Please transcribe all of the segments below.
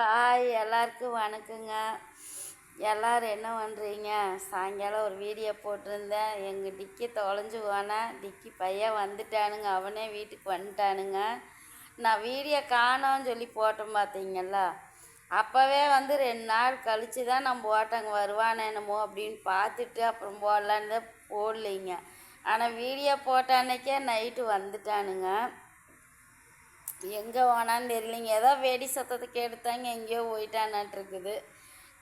Hi எல்லாருக்கும் வணக்கங்க. எல்லோரும் என்ன பண்ணுறீங்க சாயங்காலம் ஒரு வீடியோ போட்டிருந்தேன். எங்கள் டிக்கி தொலைஞ்சு போனேன் டிக்கி பையன் வந்துட்டானுங்க. அவனே வீட்டுக்கு வந்துட்டானுங்க. நான் வீடியோ காணோன்னு சொல்லி போட்டேன் பார்த்தீங்களா அப்போவே வந்து ரெண்டு நாள் கழித்து தான் நான் போட்டேங்க வருவானே என்னமோ அப்படின்னு பார்த்துட்டு அப்புறம் போடலான்னு தான் போடலைங்க. ஆனால் வீடியோ போட்ட அன்னைக்கே நைட்டு வந்துட்டானுங்க. எங்கே போனான்னு தெரியலைங்க. ஏதோ வெடி சத்தத்துக்கு எடுத்தாங்க எங்கேயோ போயிட்டானாட்டுருக்குது.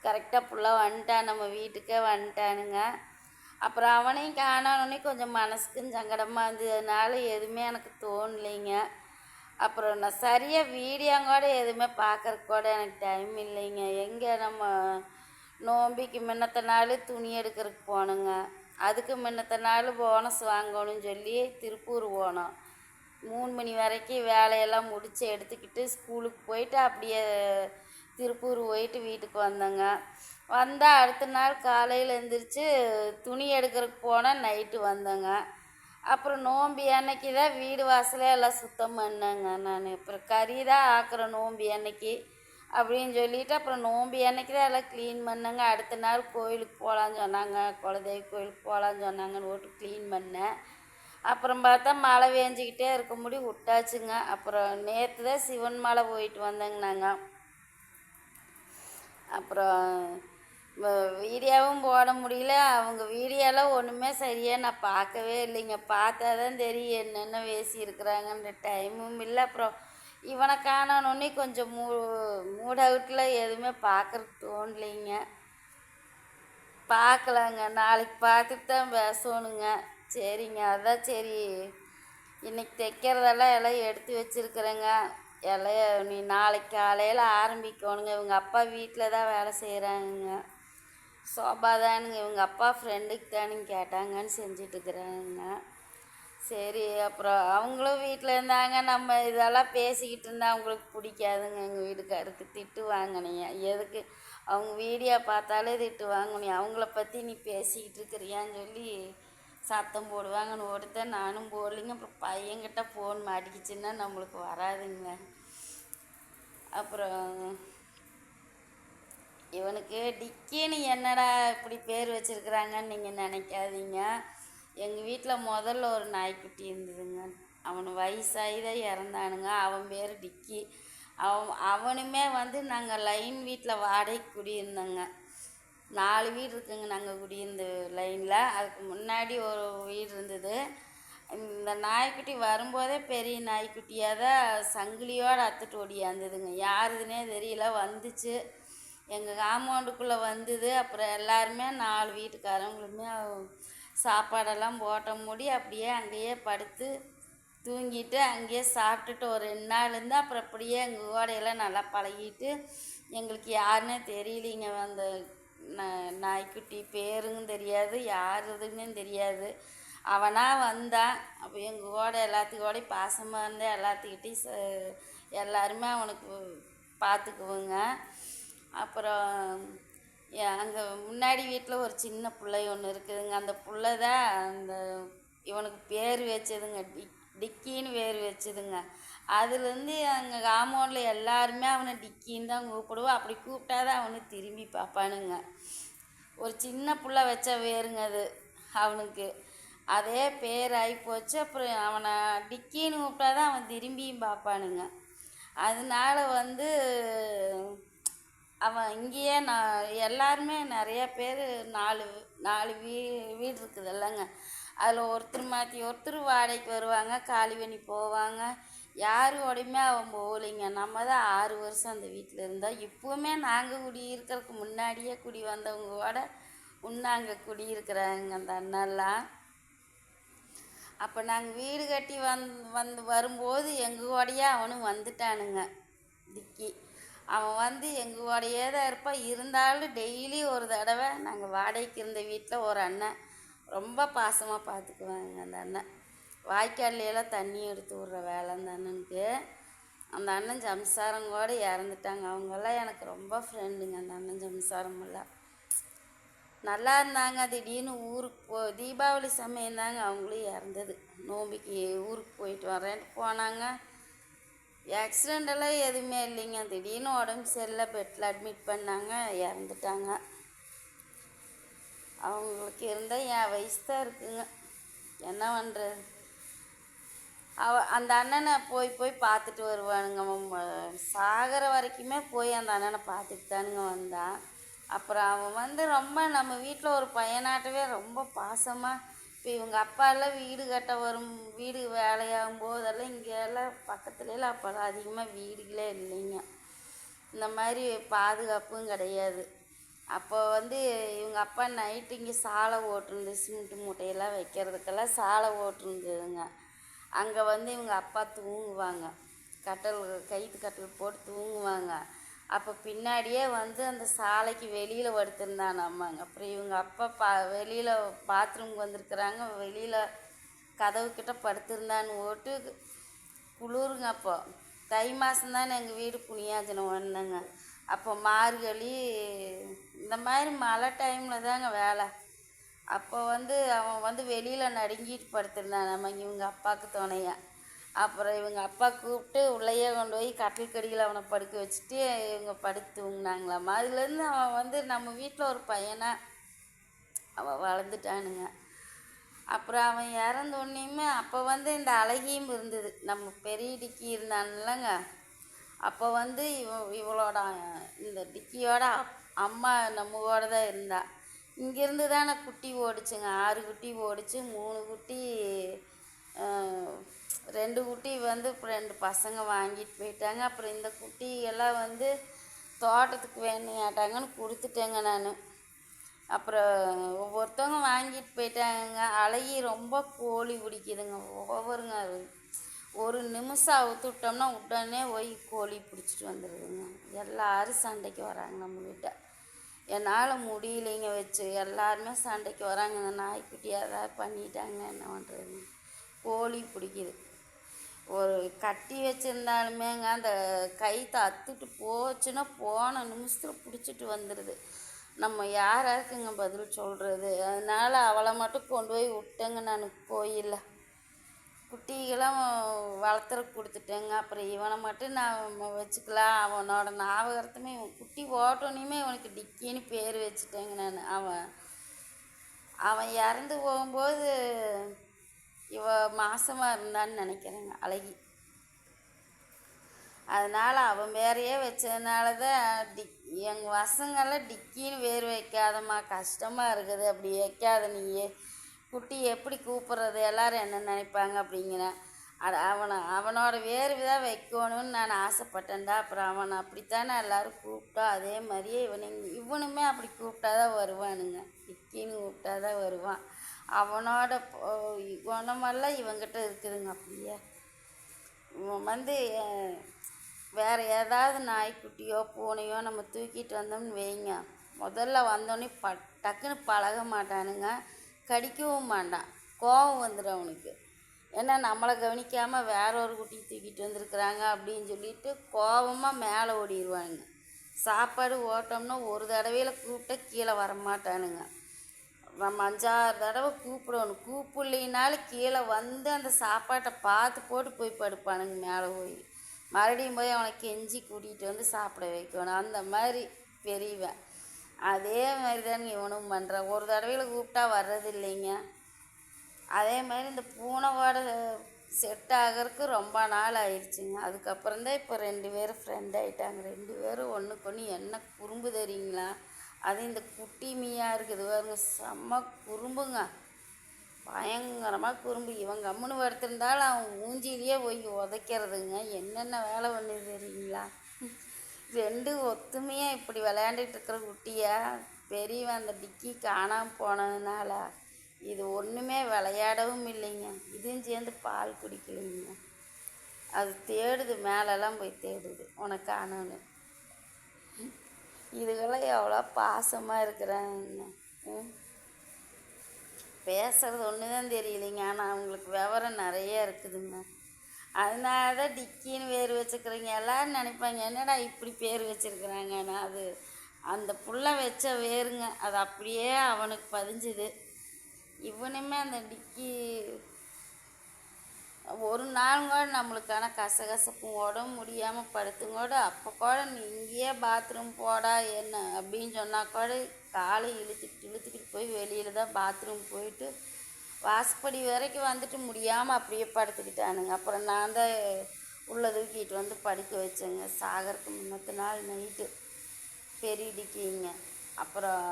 கரெக்டாக ஃபுல்லாக வந்துட்டான் நம்ம வீட்டுக்கே வந்துட்டானுங்க. அப்புறம் அவனையும் காணோன்னே கொஞ்சம் மனசுக்கும் சங்கடமாக இருந்ததுனால எதுவுமே எனக்கு தோணலைங்க. அப்புறம் நான் சரியாக வீடியோ கூட எதுவுமே பார்க்கறக்கு கூட எனக்கு டைம் இல்லைங்க. எங்கே நம்ம நோம்பிக்கு முன்னத்த நாள் துணி எடுக்கிறதுக்கு போனோங்க. அதுக்கு முன்னத்த நாள் போனஸ் வாங்கணும்னு சொல்லி திருப்பூர் போனோம். மூணு மணி வரைக்கும் வேலையெல்லாம் முடித்து எடுத்துக்கிட்டு ஸ்கூலுக்கு போயிட்டு அப்படியே திருப்பூர் போயிட்டு வீட்டுக்கு வந்தேங்க. வந்தால் அடுத்த நாள் காலையில் எழுந்திரிச்சு துணி எடுக்கிறதுக்கு போனால் நைட்டு வந்தேங்க. அப்புறம் நோம்பி அன்னைக்கு தான் வீடு வாசலே எல்லாம் சுத்தம் பண்ணேங்க நான். அப்புறம் கறி தான் ஆக்குறேன் நோம்பி அன்னைக்கு அப்படின்னு சொல்லிட்டு அப்புறம் நோம்பி அன்னைக்கு தான் எல்லாம் க்ளீன் பண்ணேங்க. அடுத்த நாள் கோயிலுக்கு போகலான்னு சொன்னாங்க. குலதெய்வ கோயிலுக்கு போகலான்னு சொன்னாங்கன்னு ஓட்டு க்ளீன் பண்ணேன். அப்புறம் பார்த்தா மழை வேஞ்சிக்கிட்டே இருக்க முடி விட்டாச்சுங்க. அப்புறம் நேற்று தான் சிவன் மலை போயிட்டு வந்தேங்க நாங்கள் அப்புறம் வீடியோவும் போட முடியல. அவங்க வீடியோலாம் ஒன்றுமே சரியாக நான் பார்க்கவே இல்லைங்க. பார்த்தா தான் தெரியும் என்னென்ன பேசியிருக்கிறாங்கன்ற டைமும் இல்லை. அப்புறம் இவனை காணணுன்னே கொஞ்சம் மூ மூட் அவுட்டில் எதுவுமே பார்க்கறதுக்கு தோணலைங்க. பார்க்கலாங்க. நாளைக்கு பார்த்துட்டு தான் பேசணுங்க. சரிங்க அதான் சரி. இன்னைக்கு தைக்கிறதெல்லாம் எல்லாம் எடுத்து வச்சுருக்குறேங்க. எல்லாம் நீ நாளைக்கு காலையில் ஆரம்பிக்கணுங்க. இவங்க அப்பா வீட்டில் தான் வேலை செய்கிறாங்க சோபா தானுங்க. இவங்க அப்பா ஃப்ரெண்டுக்கு தானுங்க கேட்டாங்கன்னு செஞ்சிட்ருக்குறாங்க சரி அப்புறம் அவங்களும் வீட்டில் இருந்தாங்க. நம்ம இதெல்லாம் பேசிக்கிட்டு இருந்தால் அவங்களுக்கு பிடிக்காதுங்க. எங்கள் வீட்டுக்காருக்கு திட்டு வாங்கினீங்க. எதுக்கு? அவங்க வீடியோ பார்த்தாலே திட்டு வாங்கினீங்க. அவங்கள பற்றி நீ பேசிக்கிட்டு இருக்கிறியான்னு சொல்லி சத்தம் போடுவாங்கன்னு ஒருத்தன் நானும் போடலைங்க. அப்புறம் பையன்கிட்ட ஃபோன் மாட்டிக்கிச்சுன்னா நம்மளுக்கு வராதுங்க. அப்புறம் இவனுக்கு டிக்கின்னு என்னடா இப்படி பேர் வச்சிருக்கிறாங்கன்னு நீங்கள் நினைக்காதீங்க. எங்கள் வீட்டில் முதல்ல ஒரு நாய்க்குட்டி இருந்ததுங்க. அவன் வயசாகி தான் இறந்தானுங்க. அவன் பேர் டிக்கி. அவன் அவனுமே வந்து நாங்கள் லைன் வீட்டில் வாடகைக்கு குடியிருந்தோங்க. நாலு வீடு இருக்குங்க நாங்கள் குடியிருந்த லைனில். அதுக்கு முன்னாடி ஒரு வீடு இருந்தது. இந்த நாய்க்குட்டி வரும்போதே பெரிய நாய்க்குட்டியாக தான் சங்கிலியோடு அத்துட்டு ஓடியாந்ததுங்க யாருதுன்னே தெரியல. வந்துச்சு. எங்கள் காம்பவுண்டுக்குள்ளே வந்தது. அப்புறம் எல்லாருமே நாலு வீட்டுக்காரங்களுமே சாப்பாடெல்லாம் போட்ட முடி அப்படியே அங்கேயே படுத்து தூங்கிட்டு அங்கேயே சாப்பிட்டுட்டு ஒரு ரெண்டு நாள் இருந்து அப்புறம் அப்படியே எங்கள் ஓடையெல்லாம் நல்லா பழகிட்டு எங்களுக்கு யாருன்னே தெரியலிங்க. அந்த நாய்க்குட்டி பேருங்கும் தெரியாது யாருதுன்னு தெரியாது. அவனாக வந்தான் அப்போ எங்கள் கூட எல்லாத்துக்கூடையும் பாசமாக இருந்து எல்லாத்துக்கிட்டையும் ச- எல்லாருமே அவனுக்கு பார்த்துக்குவோங்க அப்புறம் அங்கே முன்னாடி வீட்டில் ஒரு சின்ன பிள்ளை ஒன்று இருக்குதுங்க. அந்த பிள்ளை தான் அந்த இவனுக்கு பேர் வச்சதுங்க டிக்கின்னு பேர் வச்சுதுங்க. அதுலேருந்து எங்கள் காம்பவுண்டில் எல்லாருமே அவனை டிக்கின்னு தான் கூப்பிடுவோம் அப்படி கூப்பிட்டா தான் அவனுக்கு திரும்பி பார்ப்பானுங்க ஒரு சின்ன புள்ள வச்ச வேறுங்க அது அவனுக்கு. அதே பேர் ஆகி போச்சு. அப்புறம் அவனை டிக்கின்னு கூப்பிட்டா தான் அவன் திரும்பியும் பார்ப்பானுங்க அதனால வந்து அவன் இங்கேயே நான் எல்லாருமே நிறைய பேர் நாலு நாலு வீ வீடு இருக்குது இல்லைங்க. அதில் ஒருத்தர் மாற்றி ஒருத்தர் வாடகைக்கு வருவாங்க காலிவனி போவாங்க. யாரோடையுமே அவன் போகலைங்க. நம்ம தான் ஆறு வருஷம் அந்த வீட்டில் இருந்தோம். இப்போவுமே நாங்கள் குடி இருக்கிறதுக்கு முன்னாடியே குடி வந்தவங்களோட இன்னும் அங்கே குடியிருக்கிறாங்க அந்த அண்ணெல்லாம் அப்போ நாங்கள் வீடு கட்டி வந் வந்து வரும்போது எங்கள் அவனும் வந்துட்டானுங்க. திக்கி. அவன் வந்து எங்கள் தான் இருப்பான் இருந்தாலும் டெய்லி ஒரு தடவை நாங்கள் வாடகைக்கு இருந்த வீட்டில் ஒரு அண்ணன் ரொம்ப பாசமாக பார்த்துக்குவாங்க அந்த அண்ணன். வாய்க்கால்லையெல்லாம் தண்ணி எடுத்து விட்ற வேலை அந்த அண்ணனுக்கு. அந்த அண்ணன் சம்சாரம் கூட இறந்துட்டாங்க. அவங்கெல்லாம் எனக்கு ரொம்ப ஃப்ரெண்டுங்க அந்த அண்ணன் சம்சாரமெல்லாம். நல்லா இருந்தாங்க. திடீர்னு ஊருக்கு போ தீபாவளி சமயம் தாங்க அவங்களும் இறந்தது. நோம்பிக்கு ஊருக்கு போயிட்டு வரேன்ட்டு போனாங்க. ஆக்சிடெண்ட் எல்லாம் எதுவுமே இல்லைங்க. திடீர்னு உடம்பு சரியில்லை. பெட்டில் அட்மிட் பண்ணாங்க. இறந்துட்டாங்க. அவங்களுக்கு இருந்தால் என் வயசு தான் இருக்குங்க. என்ன பண்ணுறது அவ அந்த அண்ணனை போய் போய் பார்த்துட்டு வருவானுங்க. அவன் சாகிற வரைக்குமே போய் அந்த அண்ணனை பார்த்துட்டு தானுங்க வந்தான். அப்புறம் அவன் வந்து ரொம்ப நம்ம வீட்டில் ஒரு பையனாட்டவே ரொம்ப பாசமாக இப்போ இவங்க அப்பா எல்லாம் வீடு கட்ட வரும் வீடு வேலையாகும் போதெல்லாம் இங்கே எல்லாம் பக்கத்துலலாம் அப்போல்லாம் அதிகமாக வீடுகளே இல்லைங்க. இந்த மாதிரி பாதுகாப்பும் கிடையாது. அப்போ வந்து இவங்க அப்பா நைட்டு இங்கே சாலை ஓட்டுருந்து சிமெண்ட் மூட்டையெல்லாம் வைக்கிறதுக்கெல்லாம் சாலை ஓட்டுருந்ததுங்க அங்கே வந்து இவங்க அப்பா தூங்குவாங்க. கட்டல் கயிறு கட்டல் போட்டு தூங்குவாங்க. அப்போ பின்னாடியே வந்து அந்த சாலைக்கு வெளியில் படுத்திருந்தான் அம்மாங்க. அப்புறம் இவங்க அப்பா பா வெளியில் பாத்ரூம்க்கு வந்திருக்கிறாங்க. வெளியில் கதவு கிட்ட படுத்திருந்தான்னு ஓட்டு குளிருங்க அப்போ. தை மாதம் தானே எங்கள் வீடு புனியாஜனம் ஒன்றுங்க அப்போ மார்கழி இந்த மாதிரி மழை டைமில் தாங்க வேலை. அப்போ வந்து அவன் வந்து வெளியில் நடுங்கிட்டு படுத்திருந்தான் நம்ம இவங்க அப்பாவுக்கு துணையாக அப்புறம் இவங்க அப்பா கூப்பிட்டு உள்ளேயே கொண்டு போய் கட்டில் கடியில் அவனை படுக்க வச்சுட்டு இவங்க படுத்து தூங்கினாங்களாம் அதுலேருந்து அவன் வந்து நம்ம வீட்டில் ஒரு பையனாக அவன் வளர்ந்துட்டானுங்க. அப்புறம் அவன் இறந்த அப்போ வந்து இந்த அழகியும் இருந்தது. நம்ம பெரிய டிக்கி இருந்தான்லங்க. அப்போ வந்து இவ இவளோட இந்த டிக்கியோட அப்- அம்மா நம்மவோட தான் இருந்தா. இங்கேருந்து தானே குட்டி ஓடிச்சுங்க. ஆறு குட்டி ஓடிச்சு மூணு குட்டி ரெண்டு குட்டி வந்து இப்போ ரெண்டு பசங்க வாங்கிட்டு போயிட்டாங்க. அப்புறம் இந்த குட்டி எல்லாம் வந்து தோட்டத்துக்கு வேணுங்காட்டாங்கன்னு கொடுத்துட்டேங்க நான். அப்புறம் ஒவ்வொருத்தவங்க வாங்கிட்டு போயிட்டாங்க அழகி ரொம்ப கோழி பிடிக்குதுங்க. ஒவ்வொருங்க ஒரு நிமிஷம் அவுத்து விட்டோம்னா உடனே போய் கோழி பிடிச்சிட்டு வந்துடுதுங்க எல்லாரும் சண்டைக்கு வராங்க நம்ம வீட்டை என்னால் முடியலைங்க வச்சு. எல்லாருமே சண்டைக்கு வராங்க. இந்த நாய்க்குட்டி ஏதாவது பண்ணிட்டாங்க என்ன பண்ணுறதுங்க கோழி பிடிக்குது. ஒரு கட்டி வச்சுருந்தாலுமேங்க அந்த கை தத்துட்டு போச்சுன்னா போன நிமிஷத்தில் பிடிச்சிட்டு வந்துடுது நம்ம யாராருக்குங்க பதில் சொல்கிறது அதனால் அவளை மட்டும் கொண்டு போய் விட்டேங்க நான் கோயிலில். குட்டிகளாம் வளர்த்துற கொடுத்துட்டேங்க. அப்புறம் இவனை மட்டும் நான் வச்சுக்கலாம். அவனோட ஞாபகார்த்தமே இவன் குட்டி ஓட்டோனையுமே இவனுக்கு டிக்கின்னு பேர் வச்சுட்டேங்க நான். அவன் அவன் இறந்து போகும்போது இவ மாசமாக இருந்தான்னு நினைக்கிறேங்க அழகி. அதனால் அவன் பேரையே வச்சதுனால தான் டிக் எங்கள் பசங்கெல்லாம் டிக்கின்னு வேர் வைக்காதம்மா கஷ்டமாக இருக்குது அப்படி வைக்காத நீயே. குட்டி எப்படி கூப்பிட்றது எல்லாரும் என்ன நினைப்பாங்க அப்படிங்கிறேன் அட அவனை அவனோட வேர்வை தான் வைக்கணும்னு நான் ஆசைப்பட்டேன்டா. அப்புறம் அவனை அப்படித்தானே எல்லாரும் கூப்பிட்டா அதே மாதிரியே இவனை இவனுமே அப்படி கூப்பிட்டா தான் வருவானுங்க. டிக்கின்னு கூப்பிட்டா தான் வருவான். அவனோட குணமெல்லாம் இவங்கிட்ட இருக்குதுங்க அப்படியே. இவன் வந்து வேறு ஏதாவது நாய்க்குட்டியோ பூனையோ நம்ம தூக்கிட்டு வந்தோம்னு வைங்க. முதல்ல வந்தோடனே ப டக்குன்னு பழக மாட்டானுங்க. கடிக்கவும் மாட்டான். கோபம் வந்துடும் அவனுக்கு. ஏன்னா நம்மளை கவனிக்காமல் வேற ஒரு குட்டி தூக்கிட்டு வந்திருக்கிறாங்க அப்படின்னு சொல்லிட்டு கோபமாக மேலே ஓடிடுவானுங்க சாப்பாடு ஓட்டோம்னா ஒரு தடவையில் கூப்பிட்டா கீழே வரமாட்டானுங்க. நம்ம அஞ்சாறு தடவை கூப்பிடணும். கூப்பிடலினாலும் கீழே வந்து அந்த சாப்பாட்டை பார்த்து போட்டு போய் படுப்பானுங்க மேலே போய். மறுபடியும் போய் அவனை கெஞ்சி கூட்டிகிட்டு வந்து சாப்பிட வைக்கணும். அந்த மாதிரி பெரியவன். அதே மாதிரி தாங்க இவனும் பண்ணுறான் ஒரு தடவையில் கூப்பிட்டா வர்றது இல்லைங்க அதே மாதிரி இந்த பூனைவோட செட் ஆகிறதுக்கு ரொம்ப நாள் ஆயிடுச்சுங்க. அதுக்கப்புறம் தான் இப்போ ரெண்டு பேரும் ஃப்ரெண்ட் ஆகிட்டாங்க ரெண்டு பேரும் ஒன்றுக்கு ஒன்று என்ன குறும்பு தெரியுங்களா? அது இந்த குட்டி மீயாக இருக்குது பாருங்க செம்ம குறும்புங்க. பயங்கரமாக குறும்பு. இவன் கம்முன்னு படுத்திருந்தாலும் அவன் மூஞ்சிலேயே போய் உதைக்கிறதுங்க. என்னென்ன வேலை பண்ணுது தெரியுங்களா? ரெண்டு ஒத்துமையாக இப்படி விளையாண்டுட்டு இருக்கிற குட்டியா பெரியவன் அந்த டிக்கி காணாமல் போனதுனால இது ஒன்றுமே விளையாடவும் இல்லைங்க. இதுவும் சேர்ந்து பால் குடிக்கலைங்க. அது தேடுது மேலெல்லாம் போய் தேடுது உனக்கு காணணும் இதுகெல்லாம் எவ்வளோ பாசமாக இருக்கிறாங்க ம்? பேசுறது ஒன்று தான் தெரியலைங்க. ஆனால் அவங்களுக்கு விவரம் நிறைய இருக்குதுங்க. அதனால தான் டிக்கின்னு பேர் வச்சுக்கிறீங்க. எல்லோரும் நினைப்பாங்க என்னடா இப்படி பேர் வச்சுருக்குறாங்கன்னு அது அந்த புள்ள வச்ச வேருங்க. அது அப்படியே அவனுக்கு பதிஞ்சுது. இவனுமே அந்த டிக்கி ஒரு நாள் கூட நம்மளுக்கான கசகசப்பும் உடம்பு முடியாமல் படுத்தும் கூட அப்போ கூட நீ இங்கேயே பாத்ரூம் போடா என்ன அப்படின்னு சொன்னால் கூட காலை இழுத்துக்கிட்டு இழுத்துக்கிட்டு போய் வெளியில் தான் பாத்ரூம் போயிட்டு வாசப்படி வரைக்கும் வந்துட்டு முடியாமல் அப்படியே படுத்துக்கிட்டானுங்க. அப்புறம் நான் தான் உள்ளே தூக்கிட்டு வந்து படுக்க வச்சேங்க. சாகருக்கு முன்னத்து நாள் நைட்டு பெரிய டிக்கிங்க அப்புறம்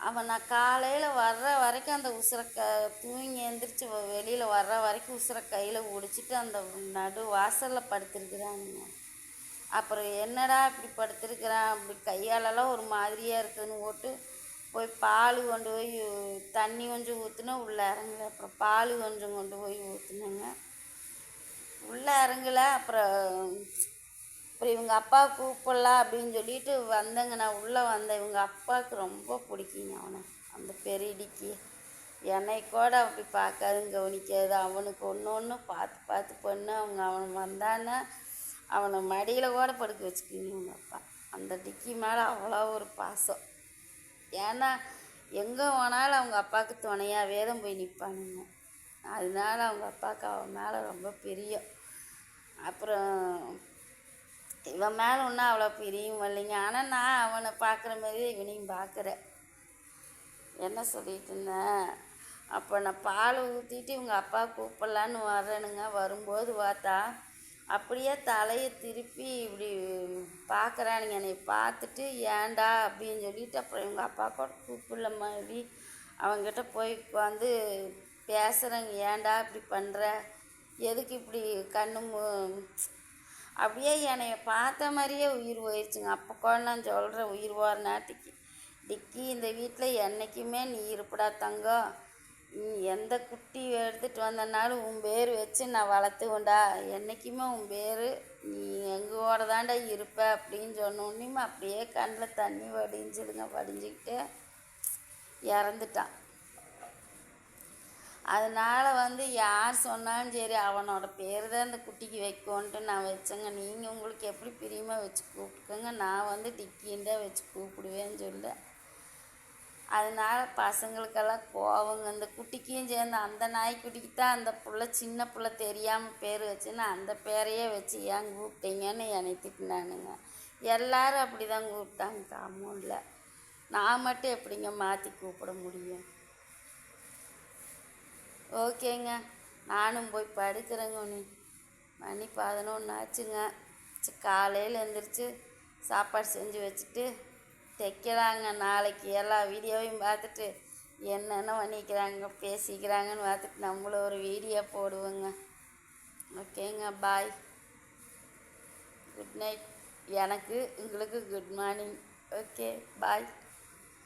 அவன் நான் காலையில் வர்ற வரைக்கும் அந்த உசுரை க தூங்கி எந்திரிச்சு வெளியில் வர்ற வரைக்கும் உசுரை கையில் பிடிச்சிட்டு அந்த நடு வாசலில் படுத்திருக்கிறாங்க அப்புறம் என்னடா இப்படி படுத்திருக்கிறான்? அப்படி கையாலெல்லாம் ஒரு மாதிரியாக இருக்குதுன்னு போட்டு போய் பால் கொண்டு போய் தண்ணி கொஞ்சம் ஊற்றுனா உள்ளே இறங்கல. அப்புறம் பால் கொஞ்சம் கொண்டு போய் ஊற்றுனேங்க உள்ளே இறங்கல. அப்புறம் அப்புறம் இவங்க அப்பா கூப்பிடலாம் அப்படின்னு சொல்லிட்டு வந்தேங்க. நான் உள்ளே வந்தேன். இவங்க அப்பாவுக்கு ரொம்ப பிடிக்குங்க அவனை. அந்த பெரியடிக்கு. என்னை கூட அப்படி பார்க்காதுன்னு கவனிக்காது. அவனுக்கு ஒன்று ஒன்று பார்த்து பார்த்து பண்ணு. அவங்க அவன் வந்தான்னா அவனை மடியில் கூட படுக்க வச்சுக்கிங்க இவங்க அப்பா. அந்த டிக்கி மேலே அவ்வளோ ஒரு பாசம். ஏன்னா எங்கே போனாலும் அவங்க அப்பாவுக்கு துணையாகவே தான் போய் நிற்பானுங்க அதனால அவங்க அப்பாவுக்கு அவன் மேலே ரொம்ப பிரியம். அப்புறம் இவன் மேலே ஒன்றும் அவ்வளோ பிரியும் இல்லைங்க. ஆனால் நான் அவனை பார்க்குற மாதிரியே இவனையும் பார்க்குறேன் என்ன சொல்லிட்டு இருந்தேன் அப்போ நான் பால் ஊற்றிட்டு இவங்க அப்பா கூப்பிடலான்னு வரேனுங்க வரும்போது பார்த்தா அப்படியே தலையை திருப்பி இப்படி பார்க்குறானுங்க. என்னை பார்த்துட்டு ஏண்டா அப்படின்னு சொல்லிட்டு அப்புறம் இவங்க அப்பா கூட கூப்பிடல மாதிரி அவங்ககிட்ட போய் உட்காந்து பேசுகிறேங்க ஏன்டா இப்படி பண்ணுற எதுக்கு இப்படி கண்ணு மு- அப்படியே என்னைய பார்த்த மாதிரியே உயிர் போயிடுச்சுங்க அப்போ கூட நான் சொல்கிறேன் உயிர் போகிற நாட்டுக்கு. டிக்கி இந்த வீட்டில் என்றைக்குமே நீ இருப்படா தங்கம் நீ எந்த குட்டி எடுத்துகிட்டு வந்தனாலும் உன் பேர் வச்சு நான் வளர்த்துவேன்டா என்றைக்குமே உன் பேர் நீ எங்களோட தாண்டா இருப்ப அப்படின்னு சொன்னோன்னையுமே அப்படியே கண்ணில் தண்ணி வடிஞ்சிதுங்க வடிஞ்சிக்கிட்டு இறந்துட்டான். அதனால் வந்து யார் சொன்னாலும் சரி அவனோட பேர் தான் இந்த குட்டிக்கு வைக்கோன்ட்டு நான் வச்சேங்க. நீங்கள் உங்களுக்கு எப்படி பிரியமாக வச்சு கூப்பிட்டுக்கோங்க. நான் வந்து டிக்கின்னு தான் வச்சு கூப்பிடுவேன்னு சொல்ல. அதனால பசங்களுக்கெல்லாம் கோவங்க. இந்த குட்டிக்கும் சேர்ந்து அந்த நாய்க்குட்டிக்கு தான் அந்த புள்ள சின்ன புள்ள தெரியாமல் பேர் வச்சுன்னு அந்த பேரையே வச்சு ஏன் கூப்பிட்டீங்கன்னு என்னை திட்டினானுங்க. எல்லாரும் அப்படி தான் கூப்பிட்டாங்க காமூனில் நான் மட்டும் எப்படிங்க மாற்றி கூப்பிட முடியும்? ஓகேங்க. நானும் போய் படுக்கிறேங்க உனி மணி பதினொன்று ஆச்சுங்க. காலையில் எழுந்திரிச்சு சாப்பாடு செஞ்சு வச்சுட்டு தைக்கிறாங்க நாளைக்கு எல்லா வீடியோவையும் பார்த்துட்டு என்னென்ன பண்ணிக்கிறாங்க பேசிக்கிறாங்கன்னு பார்த்துட்டு நம்மளும் ஒரு வீடியோ போடுவோங்க. ஓகேங்க பாய். Good night. எனக்கு உங்களுக்கு குட் மார்னிங். Okay bye.